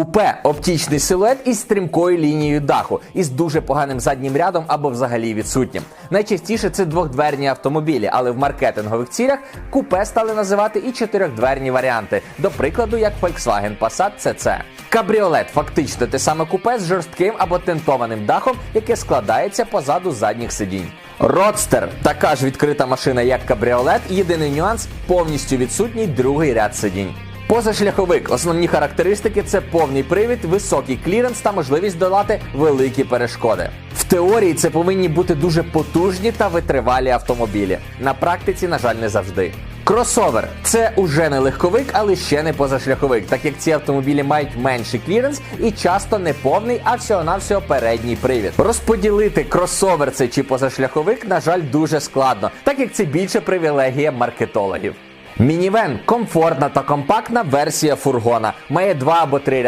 Купе оптічний силует із стрімкою лінією даху, із дуже поганим заднім рядом або взагалі відсутнім. Найчастіше це двохдверні автомобілі, але в маркетингових цілях купе стали називати і чотирьохдверні варіанти, до прикладу, як Volkswagen Passat CC. Кабріолет фактично те саме купе з жорстким або тентованим дахом, яке складається позаду задніх сидінь. Родстер така ж відкрита машина, як кабріолет. Єдиний нюанс повністю відсутній другий ряд сидінь. Позашляховик. Основні характеристики це повний привід, високий кліренс та можливість долати великі перешкоди. В теорії це повинні бути дуже потужні та витривалі автомобілі. На практиці, на жаль, не завжди. Кросовер це уже не легковик, але ще не позашляховик, так як ці автомобілі мають менший кліренс і часто не повний, а всього-навсього передній привід. Розподілити кросовер це чи позашляховик, на жаль, дуже складно, так як це більше привілегія маркетологів. Мінівен комфортна та компактна версія фургона. Має два або три